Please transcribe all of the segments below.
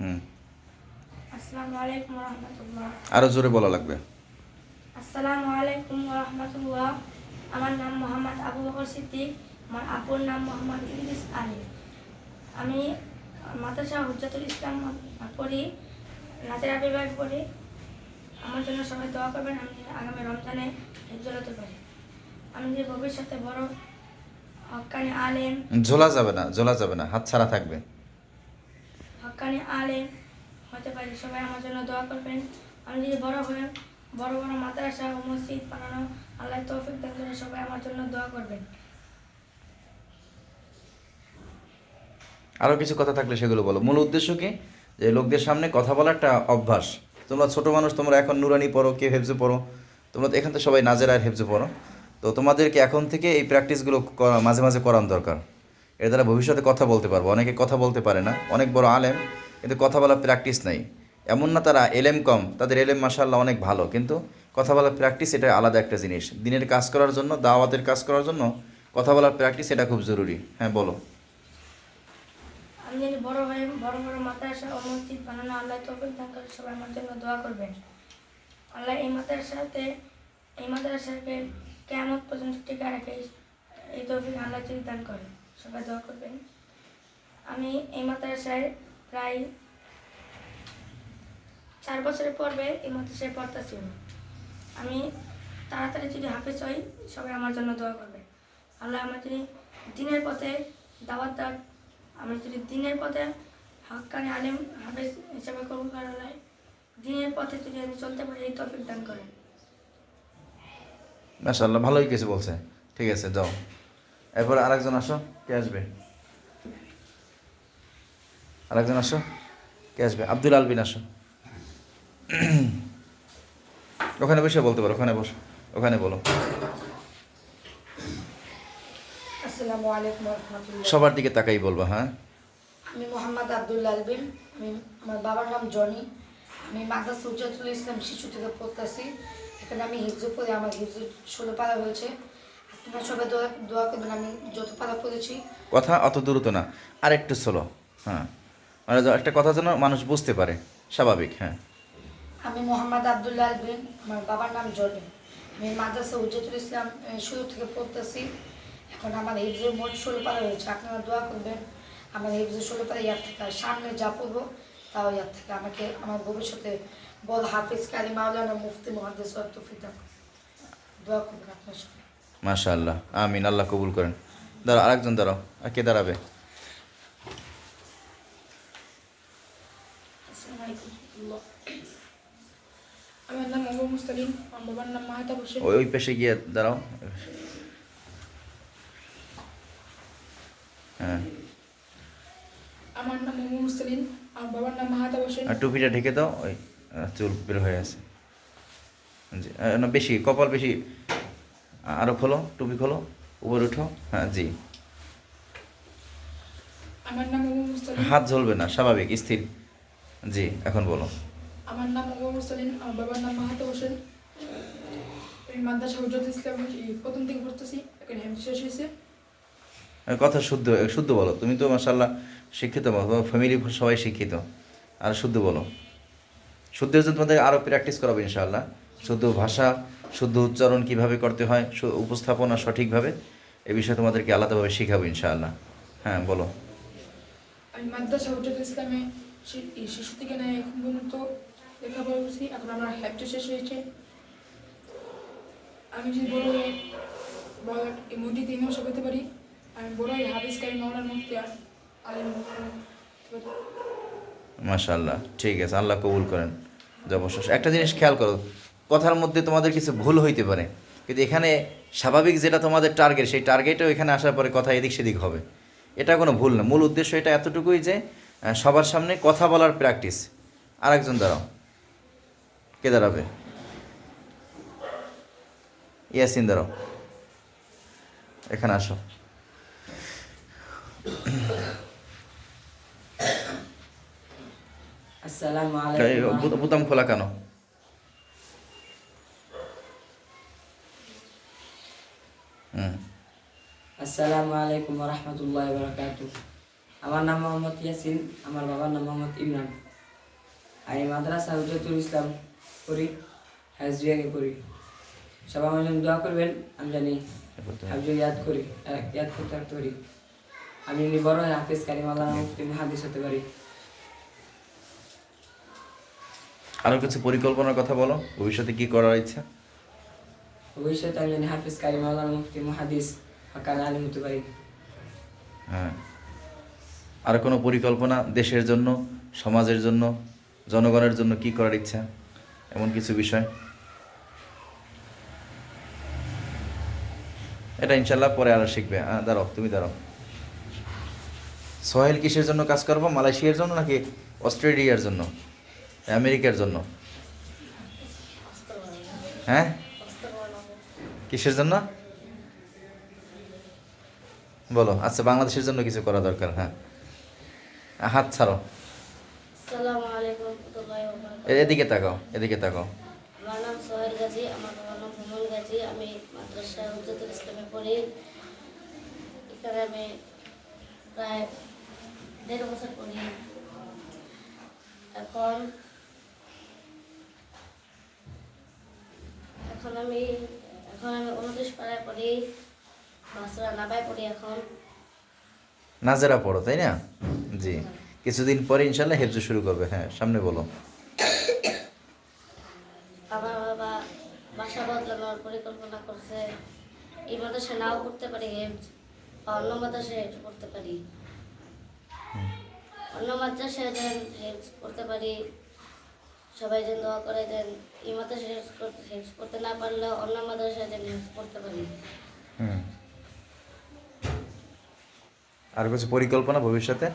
হুম। আসসালামু আলাইকুম রহমতুল্লাহ আরও জোরে বলা লাগবে। আসসালামু আলাইকুম রহমতুল্লাহ আমার নাম মোহাম্মদ আবু বকর সিদ্দিক। আমার আপুর নাম মোহাম্মদ ইদ্রিস আলী। আমি মাদ্রাসা হুজ্জাতুল ইসলাম পড়ি নাচেরা বিভাগ পড়ি। আমার জন্য সবাই দোয়া করবেন আমি আগামী রমজানে হিজল পারি আমি যে ভবিষ্যতে বড় হক্কানি আলেম। ঝোলা যাবে না ঝোলা যাবে না হাত ছাড়া থাকবে। হক্কানি আলেম হতে পারি সবাই আমার জন্য দোয়া করবেন। আমি যদি বড় হয়ে, বড় বড় মাদ্রাসা ও মসজিদ বানানো আল্লাহ তৌফিক দান করে সবাই আমার জন্য দোয়া করবেন। আরও কিছু কথা থাকলে সেগুলো বলো। মূল উদ্দেশ্য কি? যে লোকদের সামনে কথা বলার একটা অভ্যাস। তোমরা ছোট মানুষ, তোমরা এখন নুরানি পড়ো কেউ হেফজে পড়ো? তোমরা তো এখান থেকে সবাই নাজের আর হেফজে পড়ো। তো তোমাদেরকে এখন থেকে এই প্র্যাকটিসগুলো মাঝে মাঝে করান দরকার। এর দ্বারা ভবিষ্যতে কথা বলতে পারব। অনেকে কথা বলতে পারে না। অনেক বড় আলেম, কিন্তু কথা বলার প্র্যাকটিস নাই। এমন না তারা এলেম কম, তাদের এলেম মাসাল্লাহ অনেক ভালো, কিন্তু কথা বলার প্র্যাকটিস এটা আলাদা একটা জিনিস। দিনের কাজ করার জন্য, দাওয়াতের কাজ করার জন্য কথা বলার প্র্যাকটিস এটা খুব জরুরি। হ্যাঁ বলো। আল্লাহ এই মাদ্রাসাতে, এই মাদ্রাসাকে কেমন পর্যন্ত টিকা রাখে, এই তৌফিক আল্লাহ যদি দান সবাই দোয়া করবেন। আমি এই মাদ্রাসায় প্রায় চার বছরের পর্বে এই মাদ্রাসায় পড়তেছি। আমি তাড়াতাড়ি যদি হাফেজ হই, সবাই আমার জন্য দোয়া করবে। আল্লাহ আমার যদি দিনের পথে দাওয়াত দান আমি যদি দিনের পথে হাক্কানি আলিম, হাফেজ হিসাবে কবুল করা হয় দিনের পথে যদি আমি চলতে পারি, এই তফিক দান করেন। মাশাল্লাহ ভালোই কিছু বলছে। ঠিক আছে, যাও। এরপর আরেকজন আসো কে আসবে? আরেকজন আসো কে আসবে? আব্দুল আলবিন আসো। ওখানে বসে বলতে পারো ওখানে বসো ওখানে বলো। সবার দিকে তাকাই বলবা হ্যাঁ? আমি মোহাম্মদ আবদুল্লাহ আলবিন আমি আমার বাবার নাম জনি। আমি মাদ্রাসা উজ্জাতুল ইসলাম শিশু থেকে পড়তেছি। এখানে আমি হিফজু পড়ে আমার হিফজু ষোলো পাড়া হয়েছে। সবাই দোয়া দোয়া করবেন আমি যত পাড়া পড়েছি। কথা অত দ্রুত না। আর একটু স্লো হ্যাঁ। মানে একটা কথা যেন মানুষ বুঝতে পারে স্বাভাবিক হ্যাঁ। আমি মোহাম্মদ আবদুল্লাহ আলবিন আমার বাবার নাম জনি আমি মাদ্রাসা উজ্জাতুল ইসলাম শুরু থেকে পড়তেছি। এখন আমার হিফজুর মোট ষোলো পাড়া হয়েছে। আপনারা দোয়া করবেন আমার হিফজুর ষোলো পাড়া ইয়ার থেকে সামনে যা পড়ব তাও ইয়ার থেকে আমাকে আমার ভবিষ্যতে বল হাফিজ কারি মাওলানা মুফতি মহাদেশ দোয়া করবেন আপনার সবাই মাশা আল্লাহ আমিন আল্লাহ কবুল করেন। দাঁড়াও আরেকজন দাঁড়াও। আর কে দাঁড়াবে? ওই পেশে গিয়ে দাঁড়াও। হ্যাঁ। আমার নাম আমার বাবার নাম মাহাতা হোসেন আর টুপিটা ঢেকে দাও ওই চুল বের হয়ে আছে। জি না বেশি কপাল বেশি। আরও খোলো টুপি খোলো উপরে উঠো। হ্যাঁ জি। আমার নাম হাত ঝলবে না স্বাভাবিক স্থির। জি এখন বলো। আমার নাম আমার বাবার নাম মাহাতা হোসেন। আমি মাদ্রাসা হজরত ইসলাম প্রথম থেকে পড়তেছি এখানে শেষ হয়েছে। কথা শুদ্ধ শুদ্ধ বলো। তুমি তো মাসাল্লাহ শিক্ষিত ফ্যামিলি সবাই শিক্ষিত। আর শুদ্ধ বলো। শুদ্ধ হচ্ছে তোমাদের আরও প্র্যাকটিস করাবো ইনশাআল্লাহ। শুদ্ধ ভাষা শুদ্ধ উচ্চারণ কীভাবে করতে হয় উপস্থাপনা সঠিকভাবে এ বিষয়ে তোমাদেরকে আলাদাভাবে শেখাবো ইনশাআল্লাহ। হ্যাঁ বলো। আমি মাদ্রাসা হজরত ইসলামে শিশু থেকে নেয় এখন পর্যন্ত লেখাপড়া করছি এখন আমার হ্যাপটা শেষ হয়েছে। আমি যদি বড় হয়ে বড় ইমাম সাহেব হতে পারি আমি বড় হয়ে আলিম ঠিক আছে আল্লাহ কবুল করেন। যবশ্য একটা জিনিস খেয়াল করো কথার মধ্যে তোমাদের কিছু ভুল হইতে পারে। কিন্তু এখানে স্বাভাবিক যেটা তোমাদের টার্গেট সেই টার্গেটও এখানে আসার পরে কথা এদিক সেদিক হবে। এটা কোনো ভুল না। মূল উদ্দেশ্য এটা এতটুকুই যে সবার সামনে কথা বলার প্র্যাকটিস আরেকজন দাঁড়াও। কে দাঁড়াবে? ইয়াসিন দাঁড়াও। এখানে আসো। আসসালামু এই আলাইকুম। বু- খোলা কেন? আসসালামু আলাইকুম রহমতুল্লাহ বারাকাতু আমার নাম মোহাম্মদ ইয়াসিন আমার বাবার নাম মোহাম্মদ ইমরান। আমি মাদ্রাসা হুজরতুল ইসলাম পড়ি হাজরিয়াকে পড়ি। সবাই আমার জন্য দোয়া করবেন আমি জানি হাফজু ইয়াদ করি ইয়াদ করতে থাকতে পারি আমি যদি বড় হয়ে হাফিজ কারিম আল্লাহ মুফতি হাদিস হতে পারি। আরও কিছু পরিকল্পনার কথা বলো ভবিষ্যতে কি করার ইচ্ছা? ভবিষ্যতে আমি জানি হাফিজ কারিম আল্লাহ মুফতি মুহাদিস হ্যাঁ। আর কোনো পরিকল্পনা দেশের জন্য, সমাজের জন্য, জনগণের জন্য কি করার ইচ্ছা? এমন কিছু বিষয়? এটা ইনশাল্লাহ পরে আরও শিখবে। হ্যাঁ দাঁড়াও, তুমি দাঁড়াও। সোহেল কিসের জন্য কাজ করব? মালয়েশিয়ার জন্য নাকি অস্ট্রেলিয়ার জন্য? আমেরিকার জন্য? হ্যাঁ? কিসের জন্য? বলো আচ্ছা বাংলাদেশের জন্য কিছু করা দরকার হ্যাঁ। হাত ছাড়ো। এদিকে তাকাও এদিকে তাকাও। আমার নাম সোহেল গাজী আমার বাবার নাম গাজী। আমি মাদ্রাসা হুজরতুল ইসলামে পড়ি। এখানে আমি প্রায় দেড় বছর পড়ি। এখন এখন আমি এখন আমি উনত্রিশ পাড়ায় পড়ি। নাজেরা পড়ো তাই না? জি। কিছুদিন পরে ইনশাল্লাহ হেফজু শুরু করবে। হ্যাঁ সামনে বলো। আমার বাবা বাসা বদলানোর পরিকল্পনা করছে। এই মাদ্রাসা নাও করতে পারি হেফজ অন্য মাদ্রাসায় হেফজ করতে পারি। অন্য যেন হেফজ করতে পারি। সবাই যেন দোয়া করে যেন এই মাদ্রাসায় হেফজ করতে- না পারলেও অন্য মাদ্রাসায় যেন হেফজ করতে পারি। হুম। আর কিছু পরিকল্পনা ভবিষ্যতে?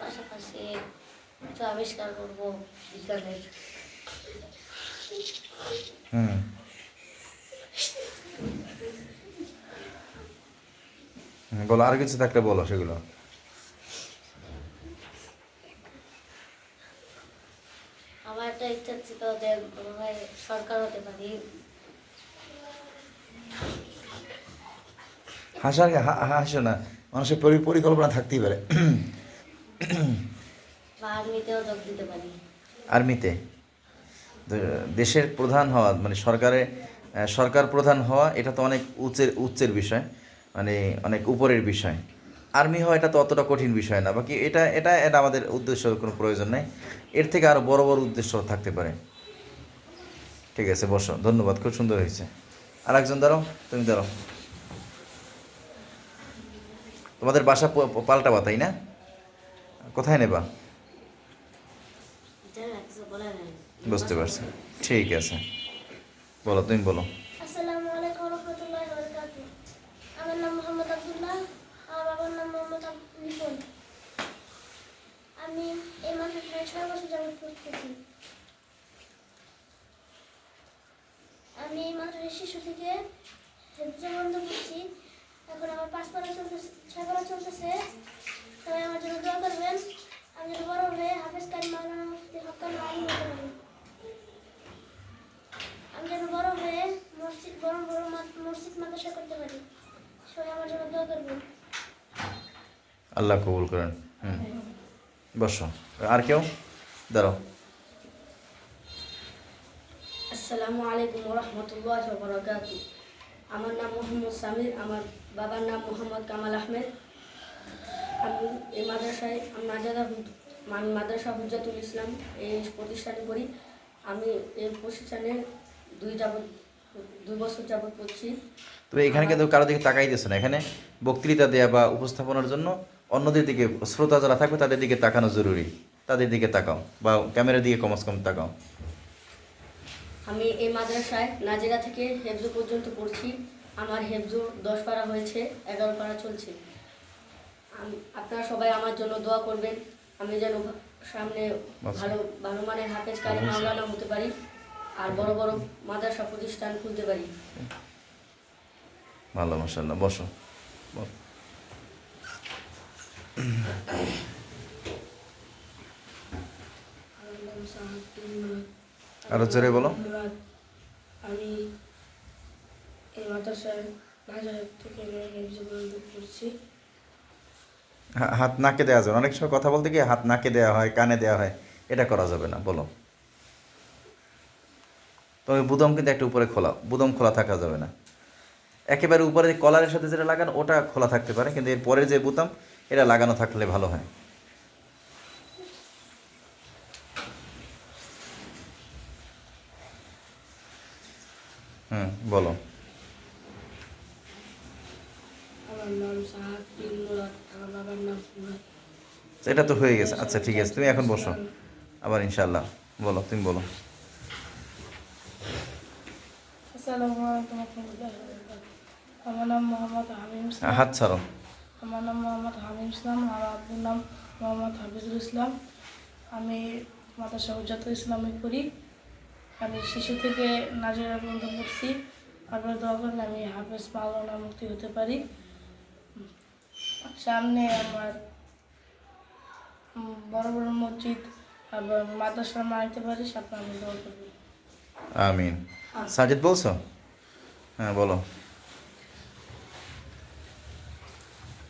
পাশাপাশি কিছু আবিষ্কার করব বিজ্ঞানের। হুম। বলো আর কিছু থাকলে বলো সেগুলো। আমার একটা ইচ্ছা ছিল যে সরকার হতে পারি। হাসার হা- হাসো না। মানুষের পরিকল্পনা থাকতেই পারি। আর্মিতে। দেশের প্রধান হওয়া মানে সরকারে সরকার প্রধান হওয়া এটা তো অনেক উচ্চের উচ্চের বিষয়। মানে অনেক উপরের বিষয়। আর্মি হওয়া এটা তো অতটা কঠিন বিষয় না। বাকি এটা এটা এটা আমাদের উদ্দেশ্য কোনো প্রয়োজন নেই। এর থেকে আরও বড় বড় উদ্দেশ্য থাকতে পারে। ঠিক আছে বসো। ধন্যবাদ খুব সুন্দর হয়েছে। আর একজন দাঁড়াও তুমি দাঁড়াও। তোমাদের বাসা পাল্টাবা, তাই না? কোথায় নেবা? বুঝতে পারছি। ঠিক আছে। বলো, তুমি বলো। আমি এই মাদ্রাসায় ছয় বছর যাবত পড়তেছি। আমি এই মাদ্রাসায় শিশু থেকে হেফজ বন্ধ করছি। এখন আমার পাঁচ পড়া চলতেছে ছয় পড়া চলতেছে। সবাই আমার জন্য দোয়া করবেন। আমি যেন বড় হয়ে হাফেজ কারি মাওলানা মুফতি হকান আলী হতে পারি। আমি যেন বড় হয়ে মসজিদ বড় বড় মসজিদ মাদ্রাসা করতে পারি। সবাই আমার জন্য দোয়া করবেন। আল্লাহ কবুল করেন। হুম। বসো। আর কেউ? দাঁড়াও। আসসালামু আলাইকুম রহমতুল্লাহ বরকাত আমার নাম মোহাম্মদ সামির, আমার বাবার নাম মোহাম্মদ কামাল আহমেদ। আমি এই মাদ্রাসায় হুদ- আমি মাদ্রাসা হুজাতুল ইসলাম এই প্রতিষ্ঠানে পড়ি। আমি এই প্রতিষ্ঠানে দুই যাবত দুই বছর যাবত পড়ছি। তবে এখানে কিন্তু কারও দিকে তাকাই তাকাইতেছে না। এখানে বক্তৃতা দেয়া বা উপস্থাপনার জন্য অন্যদের দিকে শ্রোতা যারা থাকবে তাদের দিকে তাকানো জরুরি। তাদের দিকে তাকাও বা ক্যামেরার দিকে কমাস কম তাকাও। আমি এই মাদ্রাসায় নাজিরা থেকে হেফজো পর্যন্ত পড়ছি। আমার হেফজো দশ পারা হয়েছে এগারো পারা চলছে। আম- আপনারা সবাই আমার জন্য দোয়া করবেন। আমি যেন সামনে ভালো ভালো মানের হাফেজ কারি মাওলানা হতে পারি আর বড় বড় মাদ্রাসা প্রতিষ্ঠান খুলতে পারি। ভালো মাসাল্লাহ বসো। বল। আরও জোরে বলো। আমি এই মাদ্রাসায় থেকে হাত নাকে দেওয়া যাবে। অনেক সময় কথা বলতে গিয়ে হাত নাকে দেওয়া হয় কানে দেওয়া হয়। এটা করা যাবে না বলো। তবে বুদম কিন্তু একটা উপরে খোলা বুদম খোলা থাকা যাবে না। একেবারে উপরে কলারের সাথে যেটা লাগানো ওটা খোলা থাকতে পারে কিন্তু এর পরের যে বুতাম এটা লাগানো থাকলে ভালো হয় হুম বলো আমার নাম সাহাদ বিন মুরাদ আমার বাবার নাম মুরাদ এটা তো হয়ে গেছে। আচ্ছা ঠিক আছে তুমি এখন বসো। আবার ইনশাল্লাহ বলো তুমি বলো। আমার নাম মোহাম্মদ হামিম হাত ছাড়ো। আমার নাম মোহাম্মদ হামিম ইসলাম। আমার আব্বুর নাম মোহাম্মদ হাফিজুল ইসলাম। আমি মাদ্রাসা হুজাতুল ইসলামে পড়ি। আমি শিশু থেকে নাজিরা পর্যন্ত পড়ছি। আপনার দোয়া করলে আমি হাফেজ মাওলানা মুক্তি হতে পারি। সামনে আমার বড় বড় মসজিদ আবার মাদ্রাসা মানাইতে পারি সামনে আমি দোয়া করব। আমিন। সাজিদ বলছো? হ্যাঁ বলো।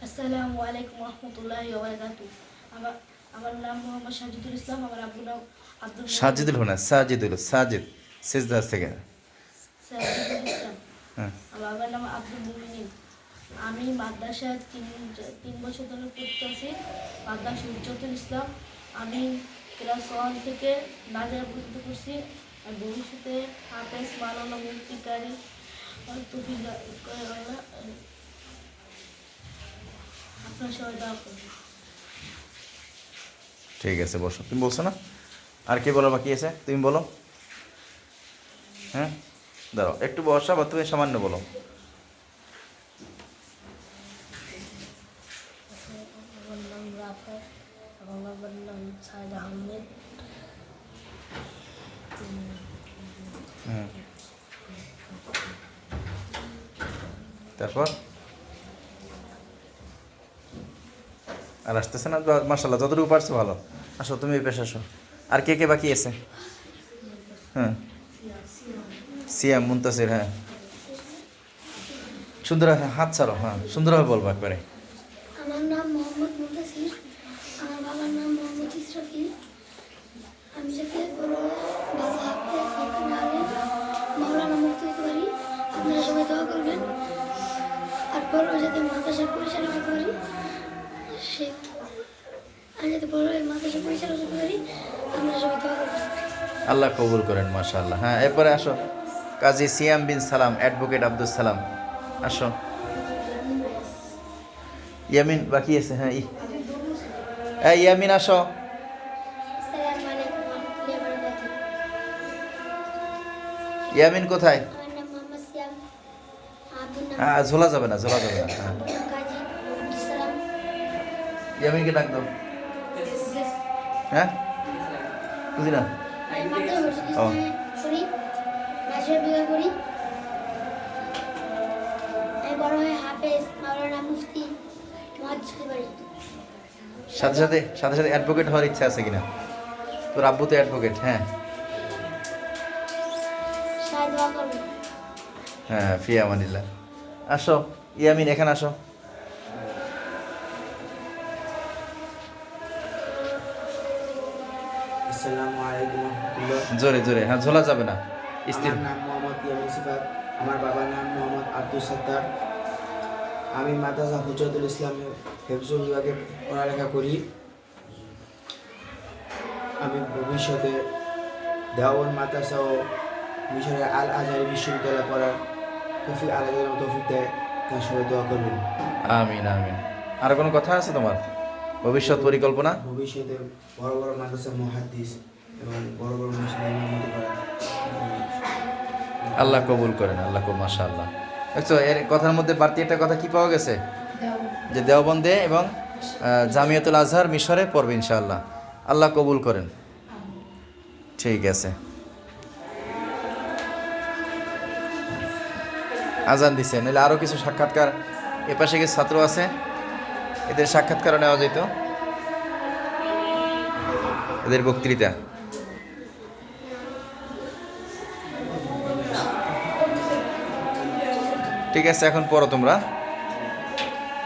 আসসালামু আলাইকুম রহমতুল্লাহি আমার আমার নাম মোহাম্মদ সাজিদুল ইসলাম আমার নাম আব্দুল সাজিদুল সাজিদ সিজদাস থেকে হ্যাঁ আমার নাম আব্দুল মুমিনিন আমি মাদ্রাসা তিন তিন বছর ধরে পড়তেছি মাদ্রাসা উজ্জ্বতুল ইসলাম আমি ক্লাস ওয়ান থেকে নাজার পর্যন্ত করছি আর ভবিষ্যতে হাফেজ মালানা মুক্তিকারী তুফি আপনার সবাই দোয়া করবেন ঠিক আছে, বসো। তুমি বলছো না? আর কে বলো বাকি আছে? তুমি বলো। হ্যাঁ? দাঁড়াও, একটু বসা বা তুমি সামান্য বলো। আমার নাম রাফা আমার বাবার নাম সাইদ আহমেদ হুম তারপর আর আসতেছে না মার্শাল্লাহ যতটুকু পারছ ভালো। আসো, তুমি এই পেশে আসো। আর কে কে বাকি আছে? হ্যাঁ। সিয়াম, মুন্তাসির হ্যাঁ। সুন্দর হাত ছাড়ো হ্যাঁ সুন্দরভাবে বলব একবারে। যাতে পরিচালনা সে আমি যাতে বড় হয়ে মাদ্রাসা পরিচালনা করতে পারি সবাই দোয়া আল্লাহ কবুল করেন মাশাআল্লাহ। হ্যাঁ এরপরে আসো। কাজী সিয়াম বিন সালাম অ্যাডভোকেট আব্দুল সালাম। আসো। ইয়ামিন বাকি আছে? হ্যাঁ ই। ইয়ামিন আসো। ইয়ামিন কোথায়? হ্যাঁ ঝোলা যাবে না ঝোলা যাবে না। হ্যাঁ। ইয়ামিনকে ডাক দাও। হ্যাঁ? বুঝি না ও। সাথে সাথে সাথে সাথে অ্যাডভোকেট হওয়ার ইচ্ছা আছে কিনা? তোর আব্বু তো অ্যাডভোকেট হ্যাঁ। হ্যাঁ ফিয়া মানিল্লা আসো ইয়ামিন এখানে আসো। জোরে জোরে। হ্যাঁ ঝোলা যাবে না। স্থির নাম মোহাম্মদ ইয়ামিন সিফাত আমার বাবার নাম মোহাম্মদ আব্দুল সত্তার। আমি মাদ্রাসা হুজরতুল ইসলামে হেফজুল বিভাগে পড়ালেখা করি। আমি ভবিষ্যতে দেওয়ান মাদ্রাসা ও মিশরের আল আজহারি বিশ্ববিদ্যালয়ে পড়ার তফিক আলাদা তফিক দেয়। তার সবাই দোয়া করবেন। আমিন আমিন। আর কোনো কথা আছে তোমার? ভবিষ্যৎ পরিকল্পনা? ভবিষ্যতে বড় বড় মাদ্রাসা মহাদ্দিস। এবং বড় বড় মুসলিম ইমামতি করা আল্লাহ কবুল করেন আল্লাহ কবুল মাশা আল্লাহ দেখছ এর কথার মধ্যে বাড়তি একটা কথা কি পাওয়া গেছে? যে দেওবন্দে এবং জামিয়াতুল আজহার মিশরে পড়বে ইনশাআল্লাহ। আল্লাহ কবুল করেন। ঠিক আছে। আজান দিছে নাহলে আরও কিছু সাক্ষাৎকার এপাশে কিছু ছাত্র আছে এদের সাক্ষাৎকারও নেওয়া যেত। এদের বক্তৃতা। ঠিক আছে এখন পড়ো তোমরা।